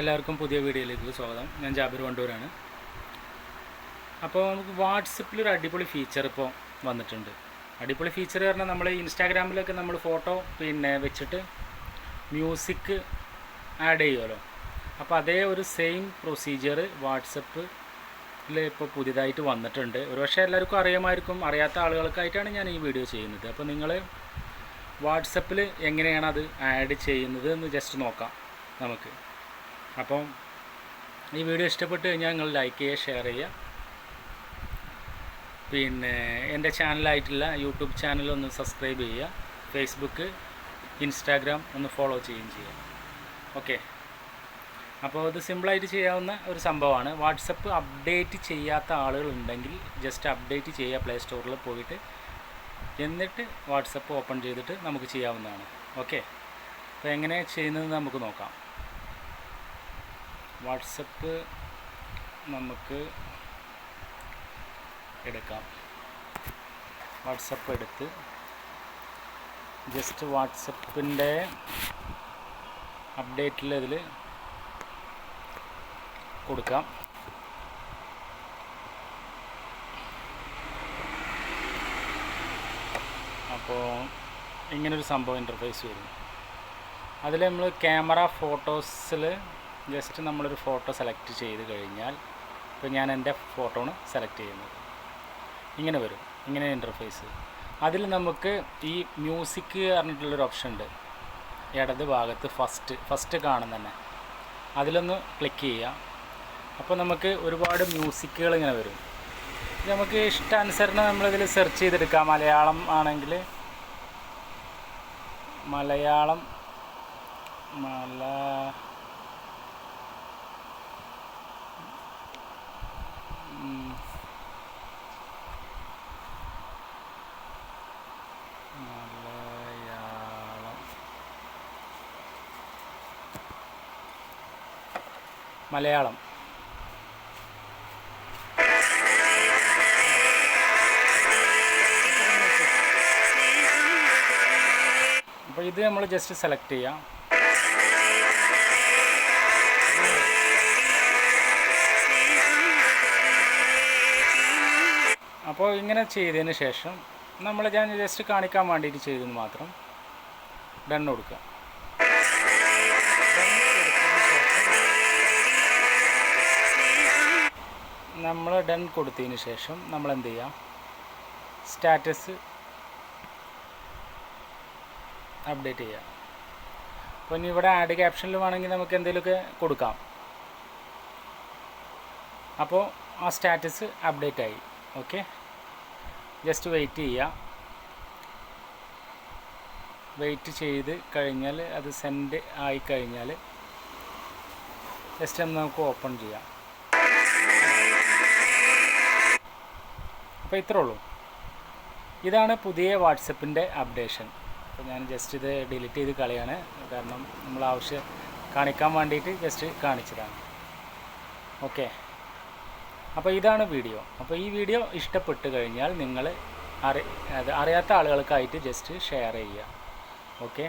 എല്ലാവർക്കും പുതിയ വീഡിയോയിലേക്ക് സ്വാഗതം. ഞാൻ ജാബിർ വണ്ടൂരാണ്. അപ്പോൾ നമുക്ക് വാട്സപ്പിൽ ഒരു അടിപൊളി ഫീച്ചർ ഇപ്പോൾ വന്നിട്ടുണ്ട്. അടിപൊളി ഫീച്ചർ പറഞ്ഞാൽ നമ്മൾ ഇൻസ്റ്റാഗ്രാമിലൊക്കെ നമ്മൾ ഫോട്ടോ പിന്നെ വെച്ചിട്ട് മ്യൂസിക് ആഡ് ചെയ്യുമല്ലോ അപ്പോൾ അതേ ഒരു സെയിം പ്രൊസീജിയർ വാട്സപ്പിൽ ഇപ്പോൾ പുതിയതായിട്ട് വന്നിട്ടുണ്ട്. ഒരുപക്ഷെ എല്ലാവർക്കും അറിയാമായിരിക്കും അറിയാത്ത ആളുകൾക്കായിട്ടാണ് ഞാൻ ഈ വീഡിയോ ചെയ്യുന്നത്. അപ്പോൾ നിങ്ങൾ വാട്സപ്പിൽ എങ്ങനെയാണ് അത് ആഡ് ചെയ്യുന്നത് എന്ന് ജസ്റ്റ് നോക്കാം നമുക്ക്. അപ്പം ഈ വീഡിയോ ഇഷ്ടപ്പെട്ട് കഴിഞ്ഞാൽ നിങ്ങൾ ലൈക്ക് ചെയ്യുക ഷെയർ ചെയ്യുക. പിന്നെ എന്റെ ചാനലായിട്ടുള്ള യൂട്യൂബ് ചാനൽ ഒന്ന് സബ്സ്ക്രൈബ് ചെയ്യുക. ഫേസ്ബുക്ക് ഇൻസ്റ്റാഗ്രാം ഒന്ന് ഫോളോ ചെയ്യുകയും ചെയ്യുക. ഓക്കെ അപ്പോൾ ഇത് സിമ്പിളായിട്ട് ചെയ്യാവുന്ന ഒരു സംഭവമാണ്. വാട്സപ്പ് അപ്ഡേറ്റ് ചെയ്യാത്ത ആളുകളുണ്ടെങ്കിൽ ജസ്റ്റ് അപ്ഡേറ്റ് ചെയ്യുക പ്ലേ സ്റ്റോറിൽ പോയിട്ട്. എന്നിട്ട് വാട്സപ്പ് ഓപ്പൺ ചെയ്തിട്ട് നമുക്ക് ചെയ്യാവുന്നതാണ്. ഓക്കെ അപ്പോൾ എങ്ങനെ ചെയ്യുന്നത് നമുക്ക് നോക്കാം. വാട്സപ്പ് നമുക്ക് എടുക്കാം. വാട്സപ്പ് എടുത്ത് ജസ്റ്റ് വാട്സപ്പിന്റെ അപ്ഡേറ്റിൽ അതിൽ കൊടുക്കാം. അപ്പോൾ ഇങ്ങനൊരു സംഭവം ഇന്റർഫേസ് വരും അതിൽ നമ്മൾ ക്യാമറ ഫോട്ടോസിൽ ജസ്റ്റ് നമ്മളൊരു ഫോട്ടോ സെലക്ട് ചെയ്ത് കഴിഞ്ഞാൽ ഇപ്പോൾ ഞാൻ എന്റെ ഫോട്ടോ ആണ് സെലക്ട് ചെയ്യുന്നത്. ഇങ്ങനെ വരും. ഇങ്ങനെ ഇന്റർഫേസ്. അതിൽ നമുക്ക് ഈ മ്യൂസിക് പറഞ്ഞിട്ടുള്ളൊരു ഓപ്ഷൻ ഉണ്ട്. ഇടത് ഭാഗത്ത് ഫസ്റ്റ് ഫസ്റ്റ് കാണുന്ന തന്നെ. അതിലൊന്ന് ക്ലിക്ക് ചെയ്യുക. അപ്പോൾ നമുക്ക് ഒരുപാട് മ്യൂസിക്കുകൾ ഇങ്ങനെ വരും. നമുക്ക് ഇഷ്ടാനുസരണം നമ്മളിതിൽ സെർച്ച് ചെയ്തെടുക്കാം. മലയാളം ആണെങ്കിൽ മലയാളം മല മലയാളം. മലയാളം. അപ്പോൾ ഇത് നമ്മൾ ജസ്റ്റ് സെലക്ട് ചെയ്യാം. അപ്പോൾ ഇങ്ങനെ ചെയ്തതിന് ശേഷം നമ്മൾ ഞാൻ ജസ്റ്റ് കാണിക്കാൻ വേണ്ടിയിട്ട് ചെയ്തെന്ന് മാത്രം ഡൺ കൊടുക്കുക. നമ്മൾ ഡൺ കൊടുത്തതിന് ശേഷം നമ്മൾ എന്ത് ചെയ്യാം? സ്റ്റാറ്റസ് അപ്ഡേറ്റ് ചെയ്യാം. അപ്പോൾ ഇനി ഇവിടെ ആഡ് ക്യാപ്ഷനിൽ വേണമെങ്കിൽ നമുക്ക് എന്തെങ്കിലുമൊക്കെ കൊടുക്കാം. അപ്പോൾ ആ സ്റ്റാറ്റസ് അപ്ഡേറ്റ് ആയി. ഓക്കെ ജസ്റ്റ് വെയിറ്റ് ചെയ്യുക. വെയിറ്റ് ചെയ്ത് കഴിഞ്ഞാൽ അത് സെൻഡ് ആയി കഴിഞ്ഞാൽ ജസ്റ്റ് ഒന്ന് നമുക്ക് ഓപ്പൺ ചെയ്യാം. അപ്പോൾ ഇത്രേ ഉള്ളൂ. ഇതാണ് പുതിയ വാട്സപ്പിന്റെ അപ്ഡേഷൻ അപ്പോൾ ഞാൻ ജസ്റ്റ് ഇത് ഡിലീറ്റ് ചെയ്ത് കളയാണ്. കാരണം നമ്മൾ ആവശ്യം കാണിക്കാൻ വേണ്ടിയിട്ട് ജസ്റ്റ് കാണിച്ചതാണ്. ഓക്കെ അപ്പോൾ ഇതാണ് വീഡിയോ. അപ്പോൾ ഈ വീഡിയോ ഇഷ്ടപ്പെട്ട് കഴിഞ്ഞാൽ നിങ്ങൾ അറി അത് അറിയാത്ത ആളുകൾക്കായിട്ട് ജസ്റ്റ് ഷെയർ ചെയ്യുക. ഓക്കെ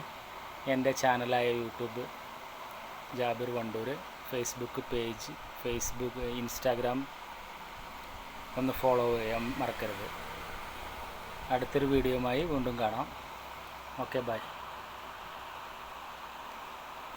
എന്റെ ചാനലായ YouTube Jabir Wandoor Facebook page Facebook Instagram ഒന്ന് ഫോളോ ചെയ്യാൻ മറക്കരുത്. അടുത്തൊരു വീഡിയോയുമായി വീണ്ടും കാണാം. Okay bye